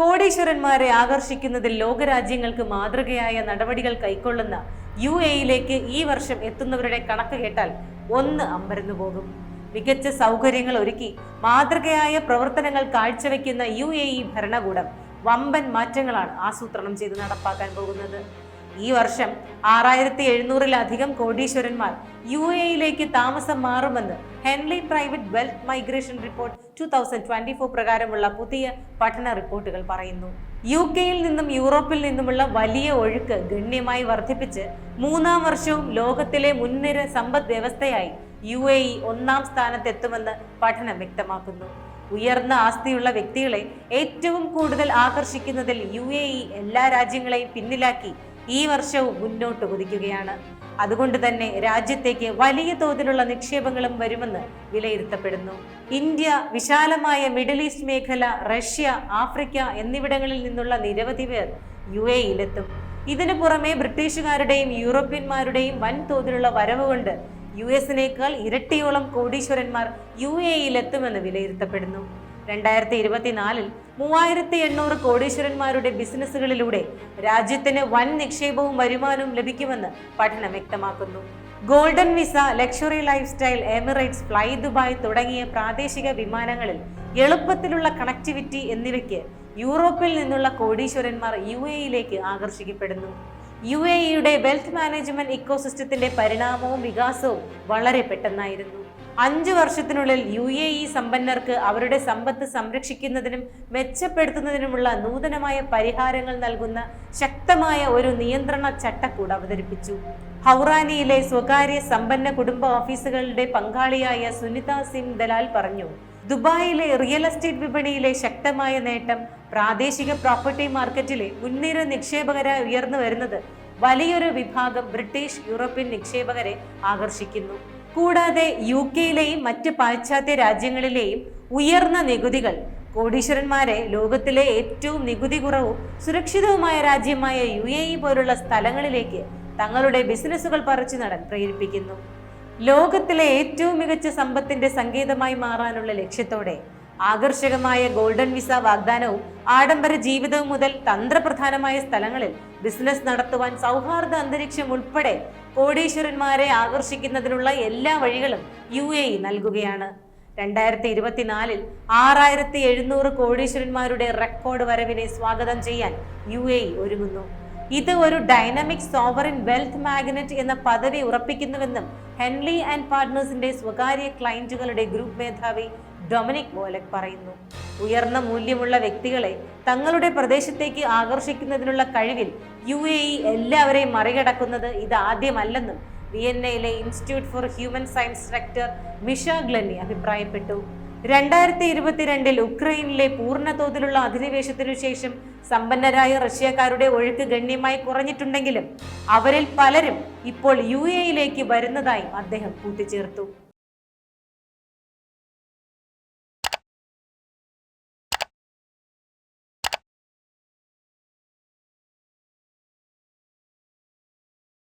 കോടീശ്വരന്മാരെ ആകർഷിക്കുന്നതിൽ ലോകരാജ്യങ്ങൾക്ക് മാതൃകയായ നടപടികൾ കൈക്കൊള്ളുന്ന യു എയിലേക്ക് ഈ വർഷം എത്തുന്നവരുടെ കണക്ക് കേട്ടാൽ ഒന്ന് അമ്പരന്നു പോകും. മികച്ച സൗകര്യങ്ങൾ ഒരുക്കി മാതൃകയായ പ്രവർത്തനങ്ങൾ കാഴ്ചവെക്കുന്ന യു എ ഇ ഭരണകൂടം വമ്പൻ മാറ്റങ്ങളാണ് ആസൂത്രണം ചെയ്ത് നടപ്പാക്കാൻ പോകുന്നത്. ഈ വർഷം ആറായിരത്തി എഴുന്നൂറിലധികം കോടീശ്വരന്മാർ യു എയിലേക്ക് താമസം മാറുമെന്ന് Henley private wealth migration report two thousand twenty four പ്രകാരമുള്ള പുതിയ പഠന റിപ്പോർട്ടുകൾ പറയുന്നു. യു കെയിൽ നിന്നും യൂറോപ്പിൽ നിന്നുമുള്ള വലിയ ഒഴുക്ക് ഗണ്യമായി വർദ്ധിപ്പിച്ച് മൂന്നാം വർഷവും ലോകത്തിലെ മുൻനിര സമ്പദ് വ്യവസ്ഥയായി യു എ ഇ ഒന്നാം സ്ഥാനത്തെത്തുമെന്ന് പഠനം വ്യക്തമാക്കുന്നു. ഉയർന്ന ആസ്തിയുള്ള വ്യക്തികളെ ഏറ്റവും കൂടുതൽ ആകർഷിക്കുന്നതിൽ യു എ ഇ എല്ലാ രാജ്യങ്ങളെയും പിന്നിലാക്കി ഈ വർഷവും മുന്നോട്ട് കുതിക്കുകയാണ്. അതുകൊണ്ട് തന്നെ രാജ്യത്തേക്ക് വലിയ തോതിലുള്ള നിക്ഷേപങ്ങളും വരുമെന്ന് വിലയിരുത്തപ്പെടുന്നു. ഇന്ത്യ വിശാലമായ മിഡിൽ ഈസ്റ്റ് മേഖല റഷ്യ ആഫ്രിക്ക എന്നിവിടങ്ങളിൽ നിന്നുള്ള നിരവധി പേർ യു എയിലെത്തും ഇതിനു പുറമെ ബ്രിട്ടീഷുകാരുടെയും യൂറോപ്യന്മാരുടെയും വൻതോതിലുള്ള വരവ് കൊണ്ട് യു എസിനേക്കാൾ ഇരട്ടിയോളം കോടീശ്വരന്മാർ യു എയിലെത്തുമെന്ന് വിലയിരുത്തപ്പെടുന്നു. രണ്ടായിരത്തി ഇരുപത്തിനാലിൽ മൂവായിരത്തി എണ്ണൂറ് കോടീശ്വരന്മാരുടെ ബിസിനസ്സുകളിലൂടെ രാജ്യത്തിന് വൻ നിക്ഷേപവും വരുമാനവും ലഭിക്കുമെന്ന് പഠനം വ്യക്തമാക്കുന്നു. Golden visa luxury life style Emirates flydubai തുടങ്ങിയ പ്രാദേശിക വിമാനങ്ങളിൽ എളുപ്പത്തിലുള്ള കണക്ടിവിറ്റി എന്നിവയ്ക്ക് യൂറോപ്പിൽ നിന്നുള്ള കോടീശ്വരന്മാർ യു എയിലേക്ക് ആകർഷിക്കപ്പെടുന്നു. യു എയുടെ വെൽത്ത് മാനേജ്മെന്റ് ഇക്കോസിസ്റ്റത്തിന്റെ പരിണാമവും വികാസവും വളരെ പെട്ടെന്നായിരുന്നു. അഞ്ചു വർഷത്തിനുള്ളിൽ യു എ ഇ സമ്പന്നർക്ക് അവരുടെ സമ്പത്ത് സംരക്ഷിക്കുന്നതിനും മെച്ചപ്പെടുത്തുന്നതിനുമുള്ള നൂതനമായ പരിഹാരങ്ങൾ നൽകുന്ന ശക്തമായ ഒരു നിയന്ത്രണ ചട്ടക്കൂട് അവതരിപ്പിച്ചു. ഹൗറാനിയിലെ സ്വകാര്യ സമ്പന്ന കുടുംബ ഓഫീസുകളുടെ പങ്കാളിയായ സുനിത സിംഗ് ദലാൽ പറഞ്ഞു ദുബായിലെ റിയൽ എസ്റ്റേറ്റ് വിപണിയിലെ ശക്തമായ നേട്ടം പ്രാദേശിക പ്രോപ്പർട്ടി മാർക്കറ്റിലെ മുൻനിര നിക്ഷേപകരായി ഉയർന്നു വരുന്നത് വലിയൊരു വിഭാഗം ബ്രിട്ടീഷ് യൂറോപ്യൻ നിക്ഷേപകരെ ആകർഷിക്കുന്നു. കൂടാതെ യു കെയിലെയും മറ്റ് പാശ്ചാത്യ രാജ്യങ്ങളിലെയും ഉയർന്ന നികുതികൾ കോടീശ്വരന്മാരെ ലോകത്തിലെ ഏറ്റവും നികുതി കുറവും സുരക്ഷിതവുമായ രാജ്യമായ യു എ ഇ പോലുള്ള സ്ഥലങ്ങളിലേക്ക് തങ്ങളുടെ ബിസിനസ്സുകൾ പറിച്ചു നടാൻ പ്രേരിപ്പിക്കുന്നു. ലോകത്തിലെ ഏറ്റവും മികച്ച സമ്പത്തിന്റെ സങ്കേതമായി മാറാനുള്ള ലക്ഷ്യത്തോടെ ആകർഷകമായ ഗോൾഡൻ വിസ വാഗ്ദാനവും ആഡംബര ജീവിതവും മുതൽ തന്ത്രപ്രധാനമായ സ്ഥലങ്ങളിൽ ബിസിനസ് നടത്തുവാൻ സൗഹാർദ്ദ അന്തരീക്ഷം ഉൾപ്പെടെ കോടീശ്വരന്മാരെ ആകർഷിക്കുന്നതിനുള്ള എല്ലാ വഴികളും യു എ ഇ നൽകുകയാണ്. രണ്ടായിരത്തി ഇരുപത്തിനാലിൽ ആറായിരത്തി എഴുന്നൂറ് കോടീശ്വരന്മാരുടെ റെക്കോർഡ് വരവിനെ സ്വാഗതം ചെയ്യാൻ യു എ ഇ ഒരുങ്ങുന്നു. ഇത് ഒരു ഡൈനാമിക് സോവറിൻ വെൽത്ത് മാഗ്നറ്റ് എന്ന പദവി ഉറപ്പിക്കുന്നുവെന്നും ഹെൻലി ആൻഡ് പാർട്ട്നേഴ്സിന്റെ സ്വകാര്യ ക്ലയന്റുകളുടെ ഗ്രൂപ്പ് മേധാവി ഡൊമിനിക് വോലക് പറയുന്നു. ഉയർന്ന മൂല്യമുള്ള വ്യക്തികളെ തങ്ങളുടെ പ്രദേശത്തേക്ക് ആകർഷിക്കുന്നതിനുള്ള കഴിവിൽ യു എ ഇ എല്ലാവരെയും മറികടക്കുന്നത് ഇതാദ്യമല്ലെന്നും വിയന്നയിലെ institute for human science director Misha Glenny അഭിപ്രായപ്പെട്ടു. രണ്ടായിരത്തി ഇരുപത്തിരണ്ടിൽ ഉക്രൈനിലെ പൂർണ തോതിലുള്ള അധിനിവേശത്തിനു ശേഷം സമ്പന്നരായ റഷ്യക്കാരുടെ ഒഴുക്ക് ഗണ്യമായി കുറഞ്ഞിട്ടുണ്ടെങ്കിലും അവരിൽ പലരും ഇപ്പോൾ യു എയിലേക്ക് വരുന്നതായും അദ്ദേഹം കൂട്ടിച്ചേർത്തു.